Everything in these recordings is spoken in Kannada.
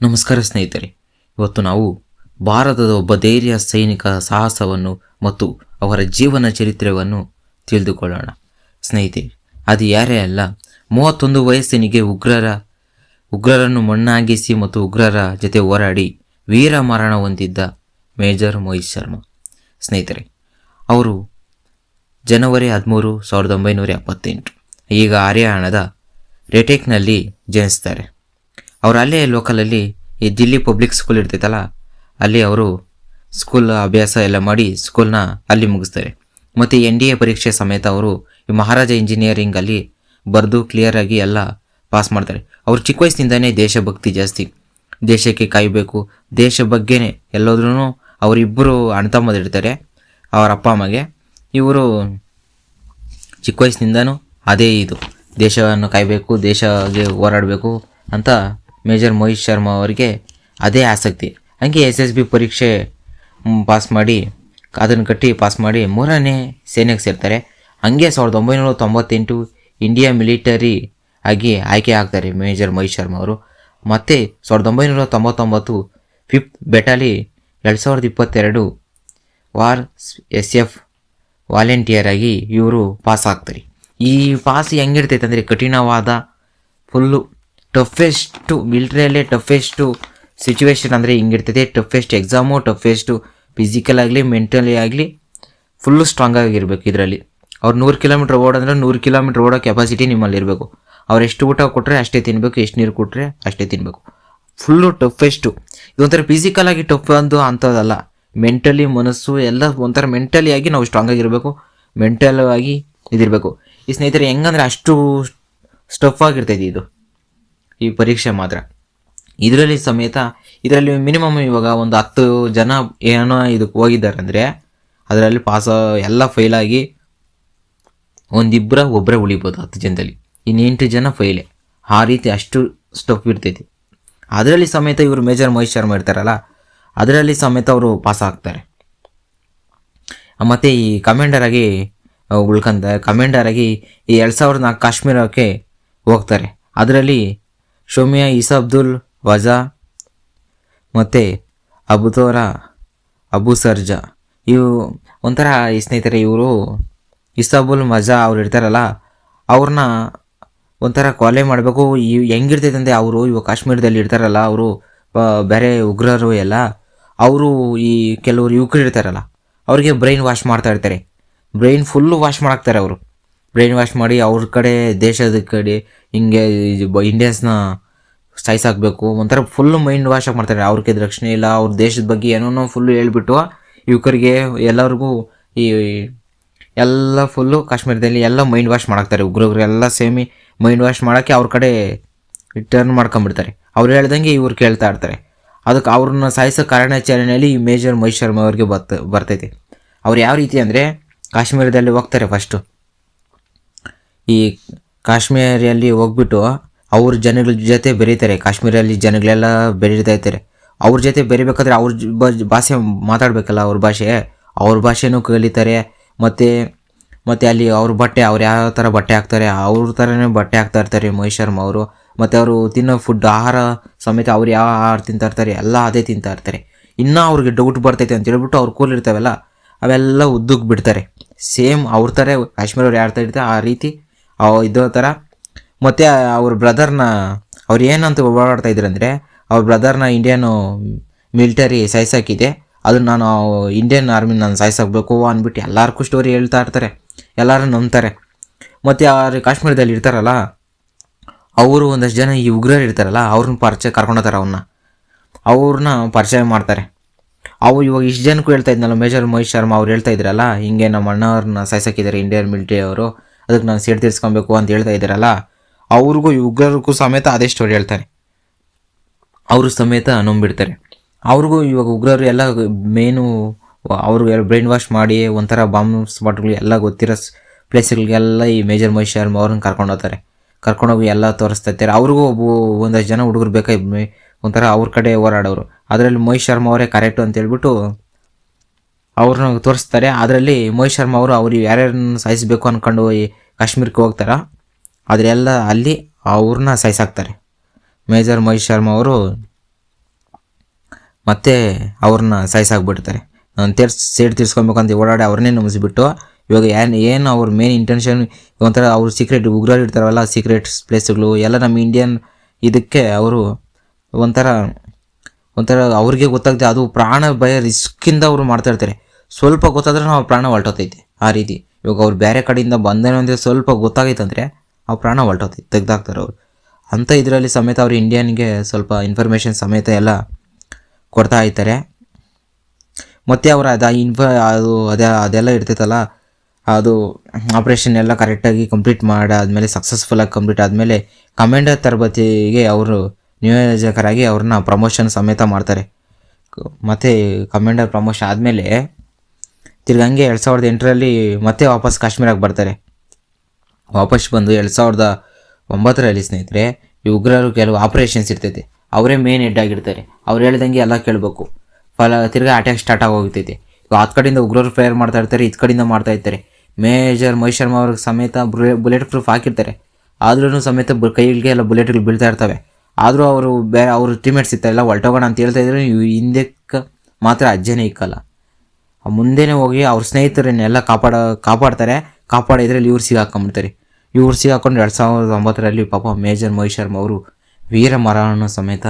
ನಮಸ್ಕಾರ ಸ್ನೇಹಿತರೆ. ಇವತ್ತು ನಾವು ಭಾರತದ ಒಬ್ಬ ಧೈರ್ಯ ಸೈನಿಕ ಸಾಹಸವನ್ನು ಮತ್ತು ಅವರ ಜೀವನ ಚರಿತ್ರೆಯನ್ನು ತಿಳಿದುಕೊಳ್ಳೋಣ. ಸ್ನೇಹಿತರೆ, ಅದು ಯಾರೇ ಅಲ್ಲ, ಮೂವತ್ತೊಂದು ವಯಸ್ಸಿನಿಗೆ ಉಗ್ರರ, ಉಗ್ರರನ್ನು ಮಣ್ಣಾಗಿಸಿ ಮತ್ತು ಉಗ್ರರ ಜೊತೆ ಹೋರಾಡಿ ವೀರ ಮರಣ ಹೊಂದಿದ್ದ ಮೇಜರ್ ಮೋಹಿತ್ ಶರ್ಮಾ. ಸ್ನೇಹಿತರೆ, ಅವರು ಜನವರಿ ಹದಿಮೂರು ಸಾವಿರದ ಒಂಬೈನೂರ ಎಪ್ಪತ್ತೆಂಟು, ಈಗ ಹರಿಯಾಣದ ರೆಟೆಕ್ನಲ್ಲಿ ಜನಿಸ್ತಾರೆ. ಅವರು ಅಲ್ಲೇ ಲೋಕಲಲ್ಲಿ ಈ ದಿಲ್ಲಿ ಪಬ್ಲಿಕ್ ಸ್ಕೂಲ್ ಇರ್ತೈತಲ್ಲ, ಅಲ್ಲಿ ಅವರು ಸ್ಕೂಲ್ ಅಭ್ಯಾಸ ಎಲ್ಲ ಮಾಡಿ ಸ್ಕೂಲ್ನ ಅಲ್ಲಿ ಮುಗಿಸ್ತಾರೆ. ಮತ್ತು ಎನ್ ಡಿ ಎ ಪರೀಕ್ಷೆ ಸಮೇತ ಅವರು ಈ ಮಹಾರಾಜ ಇಂಜಿನಿಯರಿಂಗಲ್ಲಿ ಬರೆದು ಕ್ಲಿಯರಾಗಿ ಎಲ್ಲ ಪಾಸ್ ಮಾಡ್ತಾರೆ. ಅವರು ಚಿಕ್ಕ ವಯಸ್ಸಿನಿಂದನೇ ದೇಶಭಕ್ತಿ ಜಾಸ್ತಿ. ದೇಶಕ್ಕೆ ಕಾಯಬೇಕು, ದೇಶ ಬಗ್ಗೆನೇ ಎಲ್ಲೋದ್ರೂ ಅವರಿಬ್ಬರು ಅಣ್ತಮ್ಮದಿರ್ತಾರೆ, ಅವರ ಅಪ್ಪ ಅಮ್ಮಗೆ. ಇವರು ಚಿಕ್ಕ ವಯಸ್ಸಿನಿಂದನೂ ಅದೇ ಇದು. ದೇಶವನ್ನು ಕಾಯಬೇಕು, ದೇಶಗೆ ಹೋರಾಡಬೇಕು ಅಂತ ಮೇಜರ್ ಮೋಹಿತ್ ಶರ್ಮಾ ಅವರಿಗೆ ಅದೇ ಆಸಕ್ತಿ. ಹಂಗೆ ಎಸ್ ಎಸ್ ಬಿ ಪರೀಕ್ಷೆ ಪಾಸ್ ಮಾಡಿ ಅದನ್ನು ಕಟ್ಟಿ ಪಾಸ್ ಮಾಡಿ ಮೂರನೇ ಸೇನೆಗೆ ಸೇರ್ತಾರೆ. ಹಂಗೆ ಸಾವಿರದ ಒಂಬೈನೂರ ತೊಂಬತ್ತೆಂಟು ಇಂಡಿಯಾ ಮಿಲಿಟರಿ ಆಗಿ ಆಯ್ಕೆ ಆಗ್ತಾರೆ ಮೇಜರ್ ಮೋಹಿತ್ ಶರ್ಮಾ ಅವರು. ಮತ್ತು ಸಾವಿರದ ಒಂಬೈನೂರ ತೊಂಬತ್ತೊಂಬತ್ತು ಫಿಫ್ತ್ ಬೆಟಾಲಿ ಎರಡು ಸಾವಿರದ ಇಪ್ಪತ್ತೆರಡು ವಾರ್ ಎಸ್ ಎಫ್ ವಾಲಂಟಿಯರ್ ಆಗಿ ಇವರು ಪಾಸ್ ಆಗ್ತಾರೆ. ಈ ಪಾಸ್ ಹೆಂಗಿರ್ತೈತೆ ಅಂದರೆ ಕಠಿಣವಾದ ಫುಲ್ಲು ಟಫೆಸ್ಟು ಮಿಲ್ಟ್ರಿಯಲ್ಲೇ ಟಫೆಸ್ಟು ಸಿಚುವೇಶನ್ ಅಂದರೆ ಹಿಂಗಿರ್ತೈತೆ ಟಫೆಸ್ಟ್ ಎಕ್ಸಾಮು ಟಫೆಸ್ಟು ಫಿಸಿಕಲ್ ಆಗಲಿ ಮೆಂಟಲಿ ಆಗಲಿ ಫುಲ್ಲು ಸ್ಟ್ರಾಂಗ್ ಆಗಿರಬೇಕು ಇದರಲ್ಲಿ. ಅವ್ರು ನೂರು ಕಿಲೋಮೀಟ್ರ್ ಓಡಂದ್ರೆ ನೂರು ಕಿಲೋಮೀಟ್ರ್ ಓಡೋ ಕೆಪಾಸಿಟಿ ನಿಮ್ಮಲ್ಲಿ ಇರಬೇಕು. ಅವ್ರು ಎಷ್ಟು ಊಟ ಕೊಟ್ಟರೆ ಅಷ್ಟೇ ತಿನ್ನಬೇಕು ಎಷ್ಟು ನೀರು ಕೊಟ್ಟರೆ ಅಷ್ಟೇ ತಿನ್ನಬೇಕು ಫುಲ್ಲು ಟಫೆಸ್ಟು ಇದೊಂಥರ ಫಿಸಿಕಲ್ ಆಗಿ ಟಫ್ ಅಂದು ಅಂಥದ್ದಲ್ಲ ಮೆಂಟಲಿ ಮನಸ್ಸು ಎಲ್ಲ ಒಂಥರ ಮೆಂಟಲಿ ಆಗಿ ನಾವು ಸ್ಟ್ರಾಂಗ್ ಆಗಿರಬೇಕು. ಮೆಂಟಲ್ ಆಗಿ ಇದಿರಬೇಕು. ಈ ಸ್ನೇಹಿತರೆ, ಹೆಂಗಂದ್ರೆ ಅಷ್ಟು ಸ್ಟಫ್ ಆಗಿರ್ತೈತಿ ಇದು. ಈ ಪರೀಕ್ಷೆ ಮಾತ್ರ. ಇದರಲ್ಲಿ ಸಮೇತ ಇದರಲ್ಲಿ ಮಿನಿಮಮ್ ಇವಾಗ ಒಂದು ಹತ್ತು ಜನ ಏನೋ ಇದಕ್ಕೆ ಹೋಗಿದ್ದಾರೆ ಅಂದರೆ ಅದರಲ್ಲಿ ಪಾಸ್ ಎಲ್ಲ ಫೈಲಾಗಿ ಒಂದಿಬ್ಬರ ಒಬ್ಬರೇ ಉಳಿಬೋದು ಹತ್ತು ಜನದಲ್ಲಿ. ಇನ್ನೆಂಟು ಜನ ಫೈಲೇ ಆ ರೀತಿ ಅಷ್ಟು ಸ್ಟಫ್ ಇರ್ತೈತಿ. ಅದರಲ್ಲಿ ಸಮೇತ ಇವರು ಮೇಜರ್ ಮಹೇಶ್ ಶರ್ಮಾ ಇರ್ತಾರಲ್ಲ, ಅದರಲ್ಲಿ ಸಮೇತ ಅವರು ಪಾಸ್ ಆಗ್ತಾರೆ. ಮತ್ತು ಈ ಕಮಾಂಡರಾಗಿ ಕಮಾಂಡರ್ ಆಗಿ ಈ ಎರಡು ಸಾವಿರದ ನಾಲ್ಕು ಕಾಶ್ಮೀರಕ್ಕೆ ಹೋಗ್ತಾರೆ. ಅದರಲ್ಲಿ ಶೋಮಿಯಾ ಇಸಾಬ್ದುಲ್ ವಜಾ, ಮತ್ತು ಅಬುತೋರ ಅಬು ಸರ್ಜಾ. ಇವು ಒಂಥರ ಈ ಸ್ನೇಹಿತರೆ, ಇವರು ಇಸಾಬುಲ್ ಮಜಾ ಅವ್ರು ಇರ್ತಾರಲ್ಲ ಅವ್ರನ್ನ ಒಂಥರ ಕೊಲೆ ಮಾಡಬೇಕು. ಈ ಹೆಂಗಿರ್ತೈತೆ ಅಂದರೆ ಅವರು ಇವಾಗ ಕಾಶ್ಮೀರದಲ್ಲಿ ಇರ್ತಾರಲ್ಲ, ಅವರು ಬೇರೆ ಉಗ್ರರು ಎಲ್ಲ, ಅವರು ಈ ಕೆಲವರು ಯುವಕರು ಇರ್ತಾರಲ್ಲ, ಅವ್ರಿಗೆ ಬ್ರೈನ್ ವಾಶ್ ಮಾಡ್ತಾ ಇರ್ತಾರೆ. ಬ್ರೈನ್ ಫುಲ್ಲು ವಾಶ್ ಮಾಡಾಕ್ತಾರೆ ಅವರು. ಬ್ರೈನ್ ವಾಶ್ ಮಾಡಿ ಅವ್ರ ಕಡೆ, ದೇಶದ ಕಡೆ, ಹಿಂಗೆ ಇಂಡಿಯನ್ಸ್ನ ಸಾಯಿಸಾಕಬೇಕು ಒಂಥರ ಫುಲ್ಲು ಮೈಂಡ್ ವಾಶ್ ಮಾಡ್ತಾರೆ. ಅವ್ರಿಗೆ ರಕ್ಷಣೆ ಇಲ್ಲ, ಅವ್ರ ದೇಶದ ಬಗ್ಗೆ ಏನೋ ಫುಲ್ಲು ಹೇಳ್ಬಿಟ್ಟು ಯುವಕರಿಗೆ ಎಲ್ಲರಿಗೂ ಈ ಎಲ್ಲ ಫುಲ್ಲು ಕಾಶ್ಮೀರದಲ್ಲಿ ಎಲ್ಲ ಮೈಂಡ್ ವಾಶ್ ಮಾಡಾಕ್ತಾರೆ. ಉಗ್ರವ್ರು ಎಲ್ಲ ಸೇಮಿ ಮೈಂಡ್ ವಾಶ್ ಮಾಡೋಕ್ಕೆ ಅವ್ರ ಕಡೆ ರಿಟರ್ನ್ ಮಾಡ್ಕೊಂಬಿಡ್ತಾರೆ. ಅವ್ರು ಹೇಳ್ದಂಗೆ ಇವ್ರು ಕೇಳ್ತಾ ಇರ್ತಾರೆ. ಅದಕ್ಕೆ ಅವ್ರನ್ನ ಸಾಯಿಸೋ ಕಾರಣಾಚರಣೆಯಲ್ಲಿ ಈ ಮೇಜರ್ ಮಹೇಶ್ ಶರ್ಮಾ ಅವ್ರಿಗೆ ಬರ್ತ ಬರ್ತೈತೆ. ಅವ್ರು ಯಾವ ರೀತಿ ಅಂದರೆ ಕಾಶ್ಮೀರದಲ್ಲಿ ಹೋಗ್ತಾರೆ ಫಸ್ಟು ಈ ಕಾಶ್ಮೀರಿಯಲ್ಲಿ ಹೋಗ್ಬಿಟ್ಟು ಅವ್ರ ಜನಗಳ ಜೊತೆ ಬೆರೀತಾರೆ. ಕಾಶ್ಮೀರಲ್ಲಿ ಜನಗಳೆಲ್ಲ ಬೆರೀತಾ ಇರ್ತಾರೆ. ಅವ್ರ ಜೊತೆ ಬೆರಿಬೇಕಾದ್ರೆ ಅವ್ರ ಭಾಷೆ ಮಾತಾಡಬೇಕಲ್ಲ ಅವ್ರ ಭಾಷೆ. ಅವ್ರ ಭಾಷೆನೂ ಕಲಿತಾರೆ. ಮತ್ತು ಮತ್ತು ಅಲ್ಲಿ ಅವ್ರ ಬಟ್ಟೆ, ಅವ್ರು ಯಾವ ಥರ ಬಟ್ಟೆ ಹಾಕ್ತಾರೆ, ಅವ್ರ ಥರನೇ ಬಟ್ಟೆ ಹಾಕ್ತಾ ಇರ್ತಾರೆ ಮಹೇಶ್ ಶರ್ಮಾ ಅವರು. ಮತ್ತು ಅವರು ತಿನ್ನೋ ಫುಡ್ ಆಹಾರ ಸಮೇತ ಅವ್ರು ಯಾವ ಆಹಾರ ತಿಂತಾ ಇರ್ತಾರೆ, ಎಲ್ಲ ಅದೇ ತಿಂತಾ ಇರ್ತಾರೆ. ಇನ್ನೂ ಅವ್ರಿಗೆ ಡೌಟ್ ಬರ್ತೈತೆ ಅಂತ ಹೇಳ್ಬಿಟ್ಟು ಅವ್ರು ಕೂಲಿರ್ತಾವಲ್ಲ ಅವೆಲ್ಲ ಉದ್ದಕ್ಕೆ ಬಿಡ್ತಾರೆ. ಸೇಮ್ ಅವ್ರ ಥರ ಕಾಶ್ಮೀರವ್ರು ಯಾರು ಥರ ಇರ್ತಾರೆ, ಆ ರೀತಿ ಇದೇ ಥರ ಮತ್ತು ಅವ್ರ ಬ್ರದರ್ನ ಅವ್ರು ಏನಂತ ಓಡಾಡ್ತಾ ಇದ್ರಂದರೆ, ಅವ್ರ ಬ್ರದರ್ನ ಇಂಡಿಯನ್ ಮಿಲಿಟರಿ ಸಾಯ್ಸಾಕಿದೆ ಅದನ್ನು ನಾನು ಇಂಡಿಯನ್ ಆರ್ಮಿ ನಾನು ಸಾಯಿಸಾಕಬೇಕು ಅಂದ್ಬಿಟ್ಟು ಎಲ್ಲರಿಗೂ ಸ್ಟೋರಿ ಹೇಳ್ತಾ ಇರ್ತಾರೆ. ಎಲ್ಲರೂ ನಂಬ್ತಾರೆ. ಮತ್ತು ಅವ್ರು ಕಾಶ್ಮೀರದಲ್ಲಿ ಇರ್ತಾರಲ್ಲ, ಅವರು ಒಂದಷ್ಟು ಜನ ಈ ಉಗ್ರರು ಇರ್ತಾರಲ್ಲ ಅವ್ರನ್ನ ಪರಿಚಯ ಕರ್ಕೊಂಡೋಗ್ತಾರೆ ಅವನ್ನ ಅವ್ರನ್ನ ಪರಿಚಯ ಮಾಡ್ತಾರೆ. ಅವು ಇವಾಗ ಇಷ್ಟು ಜನಕ್ಕೂ ಹೇಳ್ತಾ ಇದ್ನಲ್ಲ, ಮೇಜರ್ ಮಹೇಶ್ ಶರ್ಮಾ ಅವ್ರು ಹೇಳ್ತಾ ಇದ್ರಲ್ಲ, ಹಿಂಗೆ ನಮ್ಮ ಅಣ್ಣವ್ರನ್ನ ಸಾಯ್ಸಾಕಿದ್ದಾರೆ ಇಂಡಿಯನ್ ಮಿಲಿಟರಿ ಅವರು. ಅದಕ್ಕೆ ನಾನು ಸೇಡ್ ತೀರಿಸ್ಕೊಬೇಕು ಅಂತ ಹೇಳ್ತಾ ಇದ್ದಾರಲ್ಲ, ಅವ್ರಿಗೂ ಉಗ್ರರಿಗೂ ಸಮೇತ ಅದೇ ಸ್ಟೋರಿ ಹೇಳ್ತಾರೆ. ಅವರು ಸಮೇತ ನಂಬಿಡ್ತಾರೆ. ಅವ್ರಿಗೂ ಇವಾಗ ಉಗ್ರರು ಎಲ್ಲ ಮೇನು ಅವ್ರಿಗೆ ಬ್ರೈನ್ ವಾಶ್ ಮಾಡಿ ಒಂಥರ ಬಾಂಬ್ ಸ್ಪಾಟ್ಗಳು ಎಲ್ಲ ಗೊತ್ತಿರೋ ಪ್ಲೇಸ್ಗಳಿಗೆಲ್ಲ ಈ ಮೇಜರ್ ಮಹೇಶ್ ಶರ್ಮ ಅವ್ರನ್ನ ಕರ್ಕೊಂಡು ಹೋಗ್ತಾರೆ. ಕರ್ಕೊಂಡೋಗಿ ಎಲ್ಲ ತೋರಿಸ್ತಾ ಇರ್ತಾರೆ. ಅವ್ರಿಗೂ ಒಬ್ಬ ಒಂದಷ್ಟು ಜನ ಹುಡುಗರು ಬೇಕಾಗಿ ಒಂಥರ ಅವ್ರ ಕಡೆ ಹೋರಾಡೋರು. ಅದರಲ್ಲಿ ಮಹೇಶ್ ಶರ್ಮಾ ಅವರೇ ಕರೆಕ್ಟು ಅಂತ ಹೇಳ್ಬಿಟ್ಟು ಅವ್ರನ್ನ ತೋರಿಸ್ತಾರೆ. ಅದರಲ್ಲಿ ಮಹೇಶ್ ಶರ್ಮಾ ಅವರು ಅವ್ರು ಯಾರ್ಯಾರನ್ನ ಸಾಯಿಸಬೇಕು ಅಂದ್ಕೊಂಡು ಕಾಶ್ಮೀರಕ್ಕೆ ಹೋಗ್ತಾರ? ಅದರೆಲ್ಲ ಅಲ್ಲಿ ಅವ್ರನ್ನ ಸಾಯಿಸಾಕ್ತಾರೆ ಮೇಜರ್ ಮಹೇಶ್ ಶರ್ಮಾ ಅವರು ಮತ್ತೆ ಅವ್ರನ್ನ ಸಾಯಿಸಾಕ್ಬಿಡ್ತಾರೆ ತೀರ್ಸ್ ಸೇಡ್ ತೀರ್ಸ್ಕೊಬೇಕಂತ ಓಡಾಡಿ ಅವ್ರನ್ನೇ ನಂಬಿಸ್ಬಿಟ್ಟು ಇವಾಗ ಏನು ಏನು ಅವ್ರ ಮೇನ್ ಇಂಟೆನ್ಷನ್ ಒಂಥರ ಅವ್ರ ಸೀಕ್ರೆಟ್ ಉಗ್ರರು ಇರ್ತಾರಲ್ಲ ಸೀಕ್ರೆಟ್ಸ್ ಪ್ಲೇಸ್ಗಳು ಎಲ್ಲ ನಮ್ಮ ಇಂಡಿಯನ್ ಇದಕ್ಕೆ ಅವರು ಒಂಥರ ಒಂಥರ ಅವ್ರಿಗೆ ಗೊತ್ತಾಗ್ತದೆ, ಅದು ಪ್ರಾಣ ಭಯ ರಿಸ್ಕಿಂದ ಅವರು ಮಾಡ್ತಾಯಿರ್ತಾರೆ ಸ್ವಲ್ಪ ಗೊತ್ತಾದ್ರೆ ನಾವು ಪ್ರಾಣ ಹೊರಟೋತೈತೆ ಆ ರೀತಿ. ಇವಾಗ ಅವ್ರು ಬೇರೆ ಕಡೆಯಿಂದ ಬಂದೇನೋ ಅಂದರೆ ಸ್ವಲ್ಪ ಗೊತ್ತಾಗೈತಂದರೆ ಅವ್ರು ಪ್ರಾಣ ಹೊಲ್ಟೋತಿ, ತೆಗ್ದಾಕ್ತಾರೆ ಅವರು. ಅಂಥ ಇದರಲ್ಲಿ ಸಮೇತ ಅವ್ರು ಇಂಡಿಯನ್ಗೆ ಸ್ವಲ್ಪ ಇನ್ಫಾರ್ಮೇಷನ್ ಸಮೇತ ಎಲ್ಲ ಕೊಡ್ತಾ ಇರ್ತಾರೆ ಮತ್ತು ಅವರು ಅದು ಇನ್ಫ ಅದು ಅದೇ, ಅದೆಲ್ಲ ಇರ್ತೈತಲ್ಲ, ಅದು ಆಪ್ರೇಷನ್ ಎಲ್ಲ ಕರೆಕ್ಟಾಗಿ ಕಂಪ್ಲೀಟ್ ಮಾಡಾದಮೇಲೆ ಸಕ್ಸಸ್ಫುಲ್ಲಾಗಿ ಕಂಪ್ಲೀಟ್ ಆದಮೇಲೆ ಕಮಾಂಡರ್ ತರಬೇತಿಗೆ ಅವರು ನಿಯೋಜಕರಾಗಿ ಅವ್ರನ್ನ ಪ್ರಮೋಷನ್ ಸಮೇತ ಮಾಡ್ತಾರೆ. ಮತ್ತೆ ಕಮಾಂಡರ್ ಪ್ರಮೋಷನ್ ಆದಮೇಲೆ ತಿರ್ಗಿ ಹಂಗೆ ಎರಡು ಸಾವಿರದ ಎಂಟರಲ್ಲಿ ಮತ್ತೆ ವಾಪಸ್ ಕಾಶ್ಮೀರಕ್ಕೆ ಬರ್ತಾರೆ. ವಾಪಸ್ ಬಂದು ಎರಡು ಸಾವಿರದ ಒಂಬತ್ತರಲ್ಲಿ ಸ್ನೇಹಿತರೆ, ಈ ಉಗ್ರರು ಕೆಲವು ಆಪರೇಷನ್ಸ್ ಇರ್ತೈತೆ. ಅವರೇ ಮೇನ್ ಹೆಡ್ ಆಗಿರ್ತಾರೆ. ಅವ್ರು ಹೇಳ್ದಂಗೆ ಎಲ್ಲ ಕೇಳಬೇಕು. ಫಲ, ತಿರ್ಗಾ ಅಟ್ಯಾಕ್ ಸ್ಟಾರ್ಟ್ ಆಗೋಗ್ತೈತೆ. ಇವಾಗ ಹತ್ತು ಕಡೆಯಿಂದ ಉಗ್ರರು ಫೈರ್ ಮಾಡ್ತಾ ಇರ್ತಾರೆ, ಇದು ಕಡೆಯಿಂದ ಮಾಡ್ತಾ ಇರ್ತಾರೆ. ಮೇಜರ್ ಮಹೇಶ್ ಶರ್ಮಾ ಅವ್ರಿಗೆ ಸಮೇತ ಬುಲೆಟ್ ಪ್ರೂಫ್ ಹಾಕಿರ್ತಾರೆ. ಆದ್ರೂ ಸಮೇತ ಕೈಗಳಿಗೆ ಕೈಗೆ ಎಲ್ಲ ಬುಲೆಟ್ಗಳು ಬೀಳ್ತಾ ಇರ್ತವೆ. ಆದರೂ ಅವರು ಬೇರೆ ಅವರು ಟೀಮೇಟ್ಸ್ ಇರ್ತಾರಲ್ಲ ಹೊಲ್ಟೋಗೋಣ ಅಂತ ಹೇಳ್ತಾ ಇದ್ರು ಇವು ಹಿಂದಕ್ಕೆ ಮಾತ್ರ ಅಜ್ಜನೇ ಇಕ್ಕಲ್ಲ. ಮುಂದೆನೇ ಹೋಗಿ ಅವ್ರ ಸ್ನೇಹಿತರನ್ನೆಲ್ಲ ಕಾಪಾಡ, ಕಾಪಾಡ್ತಾರೆ. ಕಾಪಾಡಿದ್ರಲ್ಲಿ ಇವ್ರು ಸಿಗಾಕೊಂಬಿಡ್ತಾರೆ ಇವ್ರು ಸಿಗಾಕೊಂಡು ಎರಡು ಸಾವಿರದ ಒಂಬತ್ತರಲ್ಲಿ ಪಾಪ ಮೇಜರ್ ಮಹೇಶ್ ಶರ್ಮ ಅವರು ವೀರ ಮರಣ ಸಮೇತ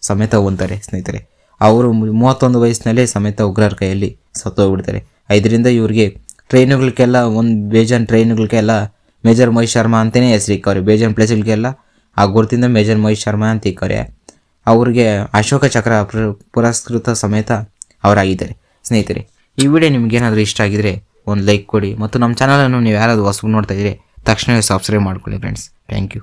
ಸಮೇತ ಹೊಂತಾರೆ ಸ್ನೇಹಿತರೆ. ಅವರು ಮೂವತ್ತೊಂದು ವಯಸ್ಸಿನಲ್ಲೇ ಸಮೇತ ಉಗ್ರರ ಕೈಯಲ್ಲಿ ಸತ್ತೋಗ್ಬಿಡ್ತಾರೆ ಇದರಿಂದ ಇವ್ರಿಗೆ ಟ್ರೈನುಗಳಿಗೆಲ್ಲ ಒಂದು ಬೇಜಾನ್ ಟ್ರೈನುಗಳಿಗೆಲ್ಲ ಮೇಜರ್ ಮಹೇಶ್ ಶರ್ಮಾ ಅಂತಲೇ ಹೆಸರು ಇಕ್ಕವ್ರೆ. ಬೇಜಾನ್ ಪ್ಲೇಸ್ಗಳಿಗೆಲ್ಲ ಆ ಗುರುತಿಂದ ಮೇಜರ್ ಮಹೇಶ್ ಶರ್ಮಾ ಅಂತ ಇಕ್ಕವ್ರೆ. ಅವ್ರಿಗೆ ಅಶೋಕ ಚಕ್ರ ಪುರ- ಪುರಸ್ಕೃತ ಸಮೇತ ಅವರಾಗಿದ್ದಾರೆ. ಸ್ನೇಹಿತರೆ, ಈ ವಿಡಿಯೋ ನಿಮಗೇನಾದರೂ ಇಷ್ಟ ಆಗಿದ್ರೆ ಒಂದು ಲೈಕ್ ಕೊಡಿ ಮತ್ತು ನಮ್ಮ ಚಾನಲನ್ನು ನೀವು ಯಾರಾದರೂ ಹೊಸಬು ನೋಡ್ತಾ ಇದ್ದರೆ ತಕ್ಷಣವೇ ಸಬ್ಸ್ಕ್ರೈಬ್ ಮಾಡ್ಕೊಳ್ಳಿ ಫ್ರೆಂಡ್ಸ್ ಥ್ಯಾಂಕ್ ಯು